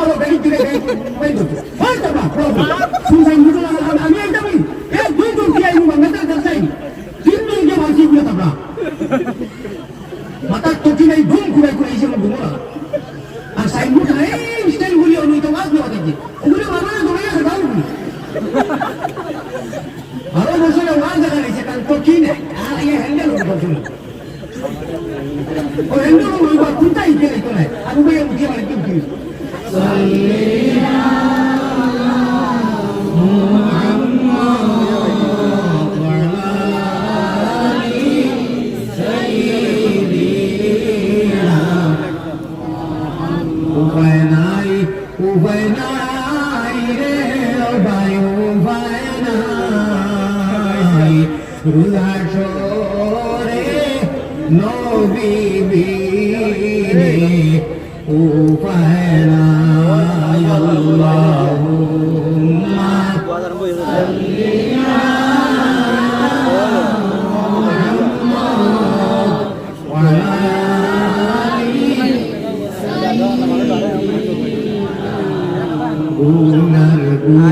বলো বেরি দিকে বেরি দো হয় তো না শুনছেন মুজো আমি একদম এক দুই দুই কি আইনু মেতে দেখাই তিন দিন যে মানসি গুলো তাবলা মাথা টকি নাই ধুম ঘুরে ঘুরে এসে ঘুমো না আর সাইনবোর্ড এই স্টাইল গুলি অনুই তো ওয়াজ দেওয়া দেখি ওগুলো মানুষ ধরে খাওয়া গুলি। ভালো বছরে ওয়াজ দেখা গেছে কারণ টকি নাই। আর এই হ্যান্ডেল বছর ও হ্যান্ডেল ওই বা কুতা ইকে নাই তো নাই? আর ওই মুখে মানে কি কি উপায় নাই উপায় নাই রে ভাই উপায় নাই। রুজা সরে নবী উপায় নাই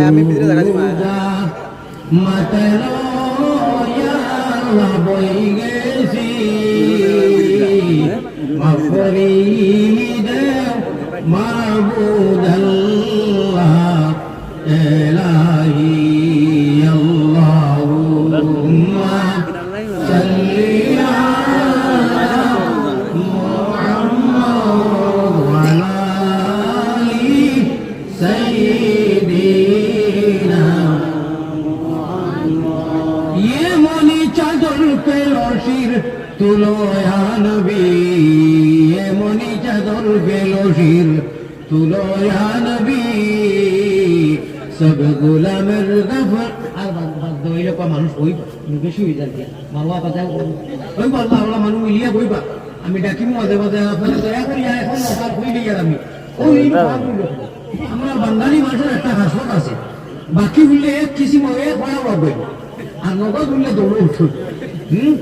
আমি ভিতরে দেখা দিবো, দেও মাবুদাল্লাহ এলাহি তুলো হানবি এমনি চাদর বেলসির তুলো হানবি সব গোলামের গফর আর বাদ হইলে কয় আমি ডাকিম মাঝে মাঝে আপনারা দয়া করি হ্যাঁ, এখন অফার হইলে আর আমি ওই হ্যাঁ, আমরা বাঙালি মানুষের একটা হাসপাত আছে। বাকি হইলে এক কিসিম এক হয়ে আর নগদ হইলে দৌড়ে উঠুন। হম?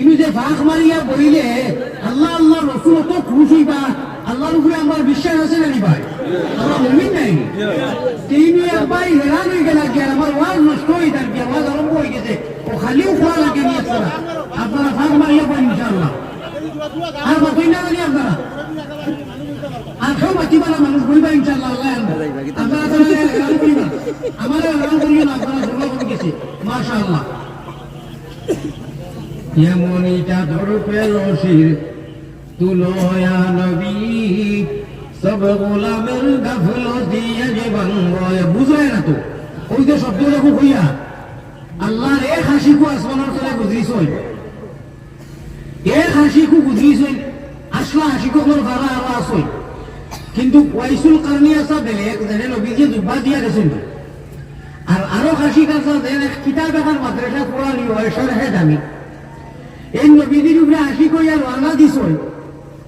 ইনি যে ফাঁক মারিয়া বইলে আল্লাহ আল্লাহ, রসুল তো খুশ হইবা আল্লাহর উপরে আমার বিশ্বাস আছে নানি ভাই? আমরা মমিন নাই। তিনি একবার হেরান হয়ে গেল আর আমার ওয়াজ নষ্ট হয়ে যান কি, ওয়াজ আরম্ভ হয়ে গেছে। ও খালিও খোলা লাগে নিয়ে আপনারা আপনারা ফাঁক মারিয়া পান ইনশাআল্লাহ। আর বাকি না জানি আপনারা? আর কেউ বাকি বালা মানুষ বইবা ইনশাআল্লাহ, আল্লাহ। আপনারা তো রান আমার করিও না আপনারা গেছে মাশাআল্লাহ। নবী যে যে এক হাসিকু আসমানের তলে গুজরিস হই এক হাসিকু গুজরিস কিন্তু ওয়াইসুল কারণে আসা বেলেগ, যেনে নবীজি দুব্বা দিয়া গেছেন আর আরও হাসিক আসা যেনে কিতাব এখন মাদ্রাসা পড়ানি হয় সরহে দামি এই নবীদের উপরে হাসি কইয়া রানা দিস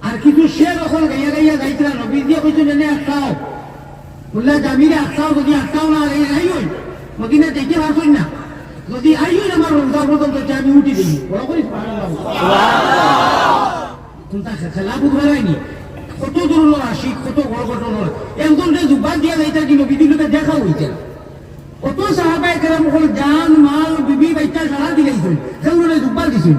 আর কিছু সে রকম গাইয়া গাইয়া যাইতরা নবী দিয়ে কইছো জানে আটকাও। বললে জামিরে আটকাও, যদি আটকাও না, এই আই হই মদিনা দেখতে পারছই না। যদি আই হই আমার রোজা পর্যন্ত আমি উঠি দিই। বড় করি কোনটা খেলা বুঝবে নাইনি কত ধরনের আসি কত বড় ঘটনা একজন যে জুবান দিয়া যাইতা কি নবীদের লোকে দেখা হইছে? না কত সাহাবায়ে কেরাম জান, মাল, বিবি, বাচ্চা সারা দিলাইছেন সেগুলো জুব্বার দিছেন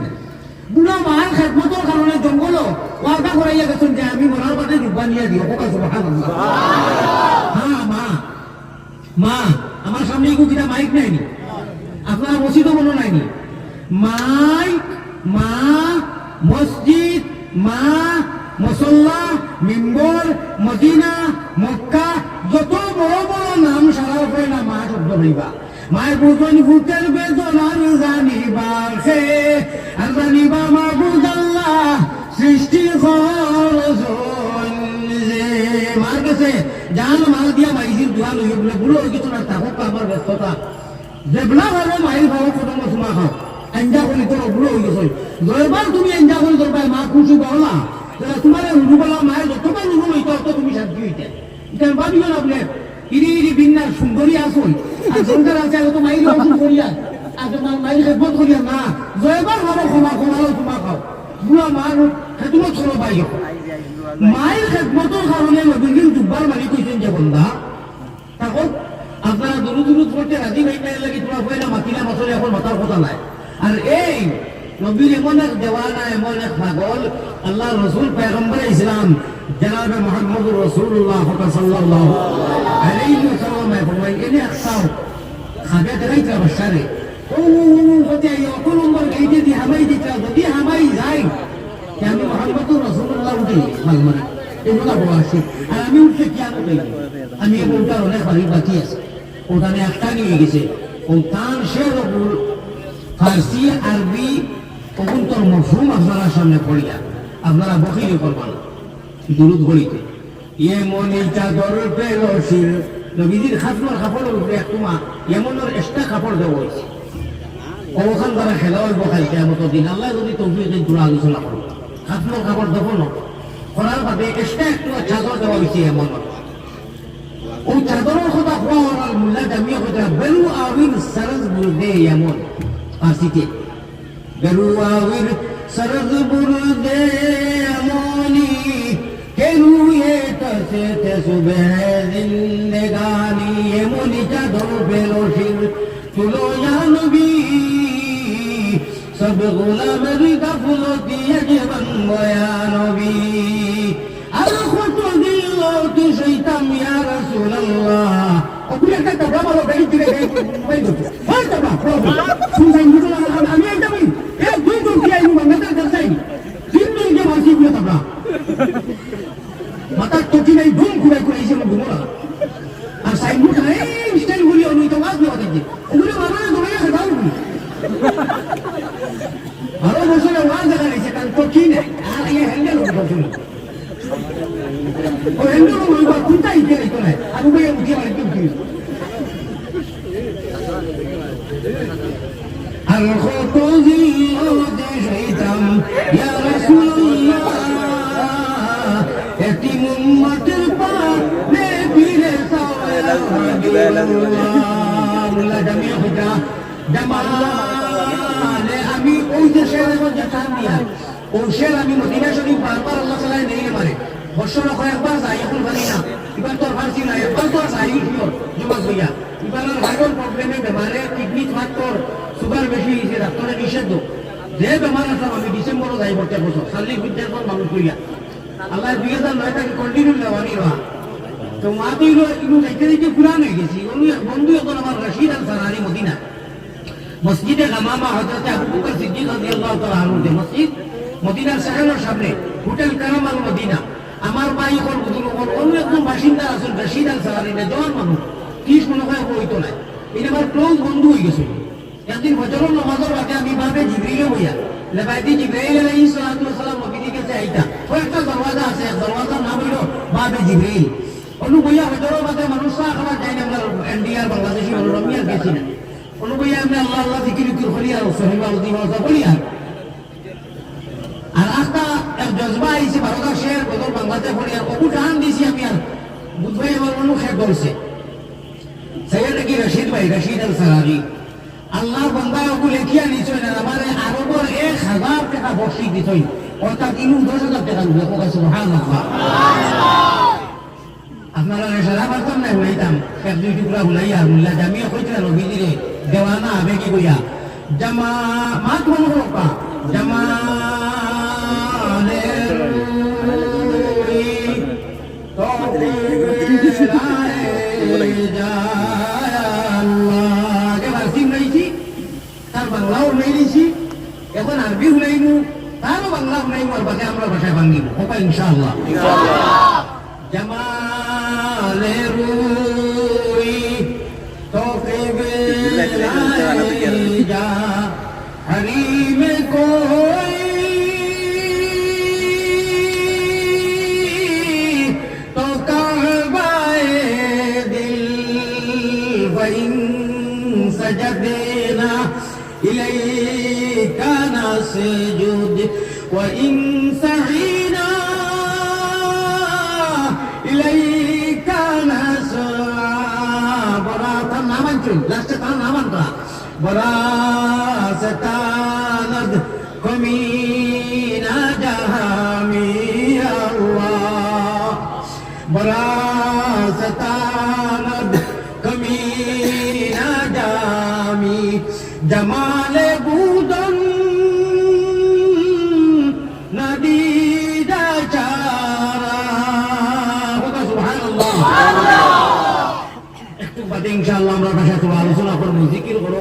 বুড়া মাল খেদমতর কারণে জঙ্গল ওয়াদা করাইয়া গেছেন যে আমি মরার বাদে জুব্বা নিয়ে দিও কোকা সুবহানাল্লাহ। হ্যাঁ মা। মা, আমার সামনে কিনা মাইক নাইনি আপনারা মসজিদও মনে নাইনি? মাইক, মা, মসজিদ, মা, মসল্লা, মিম্বর, মদিনা, মক্কা, যত বড় বড় নাম সারা উপরে না মা শব্দ হইবা। মায়ের পুতন ভূতের বেদনার জানিবা সে আর জানিবা মা বুঝাল্লাহ সৃষ্টি খরজন যে মার কাছে জান মাল দিয়া মাইজির দোয়া লই বলে, বুড়ো গেছো না থাকুক আমার ব্যস্ততা। যেবলা ভাবে মাইল ভাবে কত মসমা খাও আঞ্জা করি তোর বুড়ো হয়ে গেছো। জয়বার তুমি আঞ্জা করি তোর মা খুশি বলা তোমার রুবলা মায়ের যতটা রুবো হইতো তুমি শান্তি হইতে। এটা ভাবিও না আপনি ইরি ইরি বিন্যাস সুন্দরী আসুন। আর সুন্দর আছে তো মাইল আসুন করিয়া। আর তোমার মাইল খেদমত করিয়া, না, জয়বার ভাবো ক্ষমা ক্ষমাও ক্ষমা খাও বুয়া মার খেদমত সরো পাইও মায়ের খেদমতের কারণে নবীন জুব্বার মালিক হয়েছেন যে বন্ধা তাকো, আপনারা দূর দূর করতে রাজি ভাই লাগি তোমরা হয়ে না মাতিলা মাথলে এখন মাথার কথা নাই। আর এই নবীর এমন এক এক পাগল। আল্লাহ রসুল পেগম্বর ইসলাম, জনাব মোহাম্মদ রসুল্লাহ সাল্লাল্লাহু আলাইহি ওয়াসাল্লাম ফরমাই এনে একসাও খাবে দেখাইতে বসারে ও নম্বর গাইতে দি হামাই দিতে যদি হামাই আমি মোহাম্মদ রসুল্লাহ উঠে, মাল মারে। এগুলো বড় আসি আর আমি আমি আমি ওটা অনেক বাড়ি বাকি আছে। ওখানে একটা নিয়ে গেছে। ও, তার সে ফার্সি, আরবি অগুন্তর মফহুম আপনারা সামনে পড়িয়া, আপনারা বকিলি করবেন। দুরুদ গড়িতে ইয়ে মনে চাদর পেল শির, নবীজির খাতমার কাপড়ের উপরে একটুমা এমনের এক্সট্রা কাপড় দেওয়া হয়েছে। ওখান দ্বারা খেলা হইব খাইতে মতো দিন, আল্লাহ যদি তৌফিক দিন তোরা আলোচনা করো। খাতমার কাপড় দেবো না। করার ভাবে এক্সট্রা একটু চাদর দেওয়া হয়েছে এমন ওই কথা হওয়ার আর মুল্লা জামিয়া কথা বেরু আবির সরজ বুর্দে এমন বেরু আবির সরজ বুর্দে এমনি কেনু এটাছে তে সুবে জিন্দেগানি, এমনি চাদর বেরো শির তুলো জানবি। সব গোলামের গাফলতি জীবন বয়ানবী আর কত দিল তু শৈতাম ইয়া রাসূলুল্লাহ। ওগুলো টাকা বলো বেরি দিলে বেরি দিতে হয় টাকা প্রভু শুনছেন বুঝুন আমি একটা বই এ দুই দুই কি আইনি মাথা কাছে তিন দিন যে মাসি গুলো টাকা মাথা টকি নাই ধুম ঘুরে ঘুরে এসে ঘুমো না আর সাইড মুখ এই স্টাইল গুলি অনুই তো কাজ দেওয়া দেখি ওগুলো মারা ধরে খেদাও ভালো বছরে ওয়াজ দেখা গেছে কারণ টকি নাই আর এই হ্যান্ডেল বছর ও হ্যান্ডেল হইবা কোনটাই দিয়ে দিত না আমি বই উঠি আমার একটু উঠি আর কত জিয়াদে শৈতাম ইয়া রাসূলুল্লাহ এতিম উম্মতের পানে ফিরে সাওয়ালা মুল্লা জামিয়া হুজা জামালে শেরের মধ্যে টান দিয়া ও শের আমি মদিনা শরীফ বারবার আল্লাহ সাল্লাহ নেই মারে বছর কয়েকবার যাই এখন পারি না এবার তোর ফার্সি না একবার তোর যাই জমা হইয়া এবার আর ভাইরল প্রবলেমে বেমারে কিডনি ফাট সুগার বেশি হয়েছে ডাক্তারে নিষেধ যে বেমার আসলাম আমি ডিসেম্বরও যাই পড়তে বছর শারীরিক বিদ্যার পর মানুষ হইয়া আল্লাহ দুই হাজার নয় টাকা কন্টিনিউ নেওয়ানি রহা তো মা তো ইলো যাইতে যাইতে পুরান হয়ে গেছি উনি বন্ধু এখন আমার রশিদ আল সারানি মদিনা মসজিদে গামামা হজরত আবু বকর সিদ্দিক রাদিয়াল্লাহু তাআলা আনহু যে মসজিদ, মদিনার শহরের সামনে, হোটেল কারাম আল মদিনা। আমার ভাই এখন বুজুর্গ অন্য একজন বাসিন্দা আছেন রশিদ আল সারানি না জওয়ান মানুষ ত্রিশ মনে হয় হইতো না। এটা আমার ক্লোজ বন্ধু হয়ে গেছে। একদিন বছরের নামাজের বাদে আমি ভাবে জিবরিলে হইয়া লেবাইতে জিব্রাইল আলাইহিস সালাতু ওয়াসালাম নবীর কাছে আইতা, ও একটা দরওয়াজা আছে, দরওয়াজার নাম হইল বাবে জিব্রাইল অনু বইয়া হজরের বাদে মানুষ খাবার যায় না আমরা এনডিআর বাংলাদেশি মানুষ গেছি না আল্লাহ বান্দা ওগু লেখিয়া নিছই না এক হাজার টাকা বর্ষি দিছই। অর্থাৎ ইনু দশ হাজার টাকা দিবে ওকে সুবহান আপনারা সারা পারতাম না হইতাম এক দুই টুকরা হুলাইয়া মুল্লা জামিয়া নবীজিরে দেওয়ানা আবে কি কইয়া জামা মনে হোকা জামা তার বাংলাও উনাইছি এখন আরবি উনাইমু তারও বাংলা উনাইমু আর বাকি আমরা ভাষায় বাঙ্গিব ওপা ইনশাআল্লাহ জামালে السجود وإن سعينا إليك نسعى برا تنامن كل لا تنامن برا برا ستاند كمين ইনশাআল্লাহ আমরা বাসায় তোমার আলোচনা করব। জিকির করো